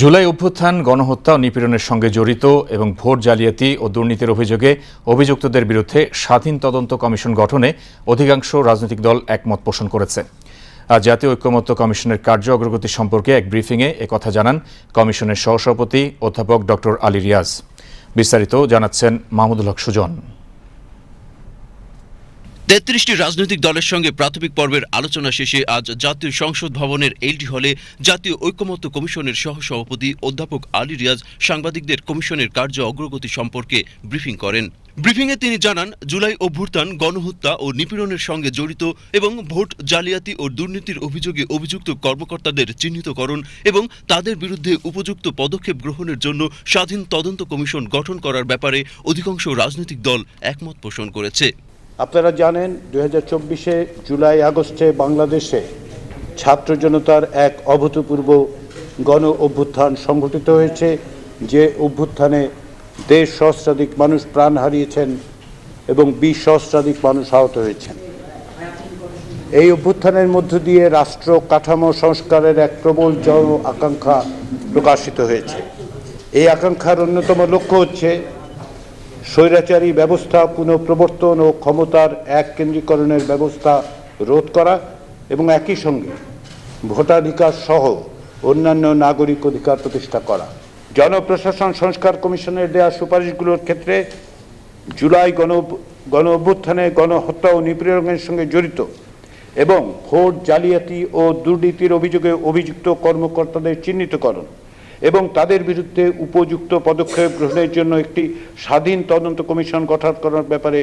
জুলাই অভ্যুত্থান, গণহত্যা ও নিপীড়নের সঙ্গে জড়িত এবং ভোট জালিয়াতি ও দুর্নীতির অভিযোগে অভিযুক্তদের বিরুদ্ধে স্বাধীন তদন্ত কমিশন গঠনে অধিকাংশ রাজনৈতিক দল একমত পোষণ করেছে। আজ জাতীয় ঐক্যমত্য কমিশনের কার্য অগ্রগতি সম্পর্কে এক ব্রিফিংয়ে একথা জানান কমিশনের সহসভাপতি অধ্যাপক ডক্টর আলী রিয়াজ। বিস্তারিত জানাচ্ছেন মাহমুদুল হক সুজন। তেত্রিশটি রাজনৈতিক দলের সঙ্গে প্রাথমিক পর্বের আলোচনা শেষে আজ জাতীয় সংসদ ভবনের এলডি হলে জাতীয় ঐক্যমত্য কমিশনের সহসভাপতি অধ্যাপক আলী রিয়াজ সাংবাদিকদের কমিশনের কার্য অগ্রগতি সম্পর্কে ব্রিফিং করেন। ব্রিফিংয়ে তিনি জানান, জুলাই অভ্যুত্থান, গণহত্যা ও নিপীড়নের সঙ্গে জড়িত এবং ভোট জালিয়াতি ও দুর্নীতির অভিযোগে অভিযুক্ত কর্মকর্তাদের চিহ্নিতকরণ এবং তাদের বিরুদ্ধে উপযুক্ত পদক্ষেপ গ্রহণের জন্য স্বাধীন তদন্ত কমিশন গঠন করার ব্যাপারে অধিকাংশ রাজনৈতিক দল একমত পোষণ করেছে। আপনারা জানেন, দুই হাজার জুলাই, আগস্টে বাংলাদেশে ছাত্র জনতার এক অভূতপূর্ব গণ অভ্যুত্থান সংঘটিত হয়েছে, যে অভ্যুত্থানে দেড় সহস্রাধিক মানুষ প্রাণ হারিয়েছেন এবং বিশ সহস্রাধিক মানুষ আহত হয়েছেন। এই অভ্যুত্থানের মধ্য দিয়ে রাষ্ট্র কাঠামো সংস্কারের এক প্রবল জন আকাঙ্ক্ষা প্রকাশিত হয়েছে। এই আকাঙ্ক্ষার অন্যতম লক্ষ্য হচ্ছে স্বৈরাচারী ব্যবস্থা পুনঃপ্রবর্তন ও ক্ষমতার এক কেন্দ্রীকরণের ব্যবস্থা রোধ করা এবং একই সঙ্গে ভোটাধিকার সহ অন্যান্য নাগরিক অধিকার প্রতিষ্ঠা করা। জনপ্রশাসন সংস্কার কমিশনের দেওয়া সুপারিশগুলোর ক্ষেত্রে জুলাই গণ গণ অভ্যুত্থানে গণহত্যা ও নিপীড়নের সঙ্গে জড়িত এবং ভোট জালিয়াতি ও দুর্নীতির অভিযোগে অভিযুক্ত কর্মকর্তাদের চিহ্নিতকরণ। এবং তাদের বিরুদ্ধে উপযুক্ত পদক্ষেপ গ্রহণের জন্য একটি স্বাধীন তদন্ত কমিশন গঠন করার ব্যাপারে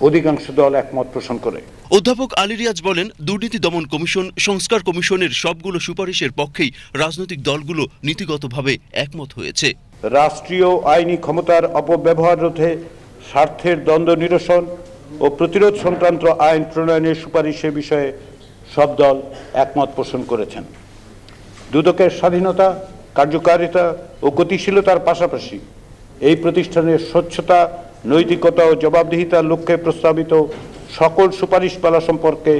অধিকাংশ দল একমত পোষণ করে। অধ্যাপক আলী রিয়াজ বলেন দুর্নীতি দমন কমিশন সংস্কার কমিশনের সবগুলো সুপারিশের পক্ষেই রাজনৈতিক দলগুলো নীতিগতভাবে একমত হয়েছে। রাষ্ট্রীয় আইনি ক্ষমতার অপব্যবহার রোধে স্বার্থের দ্বন্দ্ব নিরসন ও প্রতিরোধ সংক্রান্ত আইন প্রণয়নের সুপারিশের বিষয়ে সব দল একমত পোষণ করেছেন। দুদকের স্বাধীনতা কার্যকারিতা ও গতিশীলতার পাশাপাশি এই প্রতিষ্ঠানের স্বচ্ছতা, নৈতিকতা ও জবাবদিহিতার লক্ষ্যে প্রস্তাবিত সকল সুপারিশমালা সম্পর্কে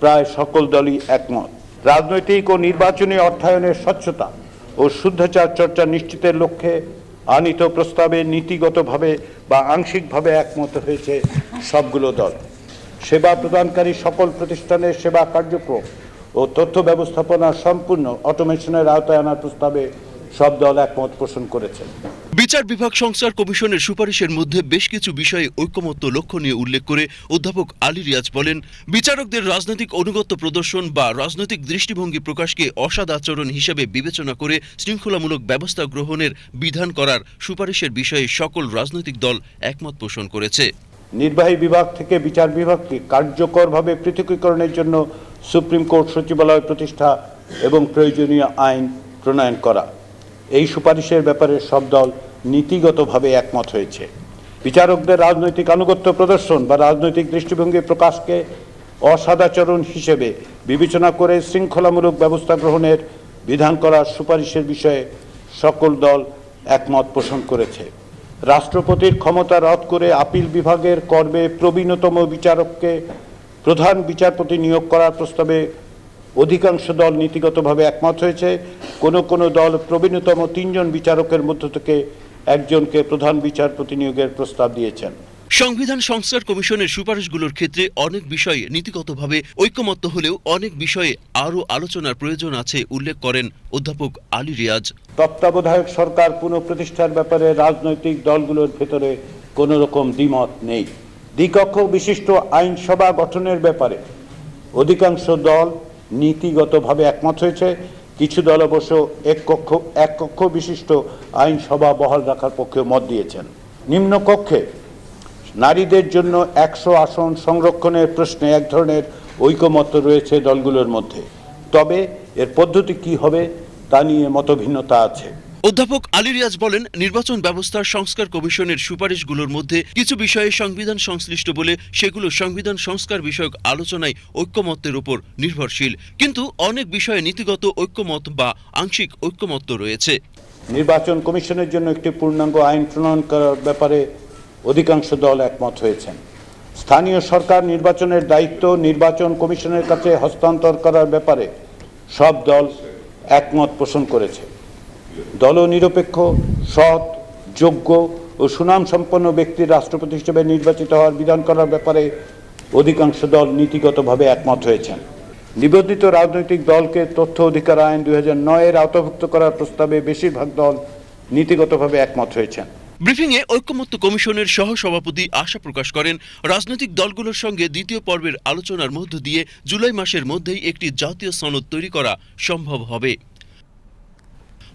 প্রায় সকল দলই একমত। রাজনৈতিক ও নির্বাচনী অর্থায়নের স্বচ্ছতা ও শুদ্ধাচার চর্চা নিশ্চিতের লক্ষ্যে আনিত প্রস্তাবে নীতিগতভাবে বা আংশিকভাবে একমত হয়েছে সবগুলো দল। সেবা প্রদানকারী সকল প্রতিষ্ঠানের সেবা কার্যক্রম ও তথ্য ব্যবস্থাপনা সম্পূর্ণ অটোমেশনের আওতায় আনার প্রস্তাবে সব দল একমত পোষণ করেছে। বিচার বিভাগ সংস্কার কমিশনের সুপারিশের মধ্যে বেশ কিছু বিষয়ে ঐক্যমত্য লক্ষ্য নিয়ে উল্লেখ করে অধ্যাপক আলী রিয়াজ বলেন বিচারকদের রাজনৈতিক অনুগত্য প্রদর্শন বা রাজনৈতিক দৃষ্টিভঙ্গি প্রকাশকে অসাদ আচরণ হিসেবে বিবেচনা করে শৃঙ্খলামূলক ব্যবস্থা গ্রহণের বিধান করার সুপারিশের বিষয়ে সকল রাজনৈতিক দল একমত পোষণ করেছে। নির্বাহী বিভাগ থেকে বিচার বিভাগকে কার্যকরভাবে পৃথকীকরণের জন্য সুপ্রিম কোর্ট সচিবালয় প্রতিষ্ঠা এবং প্রয়োজনীয় আইন প্রণয়ন করা। এই সুপারিশের ব্যাপারে সব দল নীতিগতভাবে একমত হয়েছে। বিচারকদের রাজনৈতিক আনুগত্য প্রদর্শন বা রাজনৈতিক দৃষ্টিভঙ্গি প্রকাশকে অসাদাচরণ হিসেবে বিবেচনা করে শৃঙ্খলামূলক ব্যবস্থা গ্রহণের বিধান করার সুপারিশের বিষয়ে সকল দল একমত পোষণ করেছে। রাষ্ট্রপতির ক্ষমতা রদ করে আপিল বিভাগের কর্মে প্রবীণতম বিচারককে প্রধান বিচারপতি নিয়োগ করার প্রস্তাবে অধিকাংশ দল নীতিগতভাবে একমত হয়েছে। কোনো কোনো দল প্রবীণতম তিনজন বিচারকের মধ্য থেকে একজনকে প্রধান বিচারপতি নিয়োগের প্রস্তাব দিয়েছেন। সংবিধান সংস্কার কমিশনের সুপারিশগুলোর ক্ষেত্রে অনেক বিষয়ে নীতিগতভাবে ঐক্যমত্য হলেও অনেক বিষয়ে আরও আলোচনার প্রয়োজন আছে উল্লেখ করেন অধ্যাপক আলী রিয়াজ। তত্ত্বাবধায়ক সরকার পুনঃপ্রতিষ্ঠার ব্যাপারে রাজনৈতিক দলগুলোর ভেতরে কোনো রকম দ্বিমত নেই। দ্বিকক্ষ বিশিষ্ট আইনসভা গঠনের ব্যাপারে অধিকাংশ দল নীতিগতভাবে একমত হয়েছে। কিছু দল অবশ্য এক কক্ষ এক কক্ষ বিশিষ্ট আইনসভা বহাল রাখার পক্ষে মত দিয়েছেন। নিম্নকক্ষে নারীদের জন্য একশো আসন সংরক্ষণের প্রশ্নে এক ধরনের ঐকমত্য রয়েছে দলগুলোর মধ্যে। তবে এর পদ্ধতি কি হবে তা নিয়ে মতভিন্নতা আছে। অধ্যাপক আলী রিয়াজ বলেন, নির্বাচন ব্যবস্থার সংস্কার কমিশনের সুপারিশগুলোর মধ্যে কিছু বিষয়ে সংবিধান সংশ্লিষ্ট বলে সেগুলো সংবিধান সংস্কার বিষয়ক আলোচনায় ঐক্যমত্যের উপর নির্ভরশীল। কিন্তু অনেক বিষয়ে নীতিগত ঐক্যমত বা আংশিক ঐক্যমত্য রয়েছে। নির্বাচন কমিশনের জন্য একটি পূর্ণাঙ্গ আইন প্রণয়ন করার ব্যাপারে অধিকাংশ দল একমত হয়েছেন। স্থানীয় সরকার নির্বাচনের দায়িত্ব নির্বাচন কমিশনের কাছে হস্তান্তর করার ব্যাপারে সব দল একমত পোষণ করেছে। দলনিরপেক্ষ সৎ, যোগ্য ও সুনাম সম্পন্ন ব্যক্তির রাষ্ট্রপতি হিসেবে নির্বাচিত হওয়ার বিধান করার ব্যাপারে অধিকাংশ দল নীতিগতভাবে একমত হয়েছেন। নিবন্ধিত রাজনৈতিক দলকে তথ্য অধিকার আইন দুই হাজার নয়ের আওতাভুক্ত করার প্রস্তাবে বেশিরভাগ দল নীতিগতভাবে একমত হয়েছেন। ব্রিফিংয়ে ঐক্যমত্য কমিশনের সহসভাপতি আশা প্রকাশ করেন, রাজনৈতিক দলগুলোর সঙ্গে দ্বিতীয় পর্বের আলোচনার মধ্য দিয়ে জুলাই মাসের মধ্যেই একটি জাতীয় সনদ তৈরি করা সম্ভব হবে।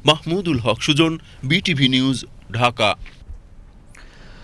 Mahmudul Haque Sujan BTV news Dhaka.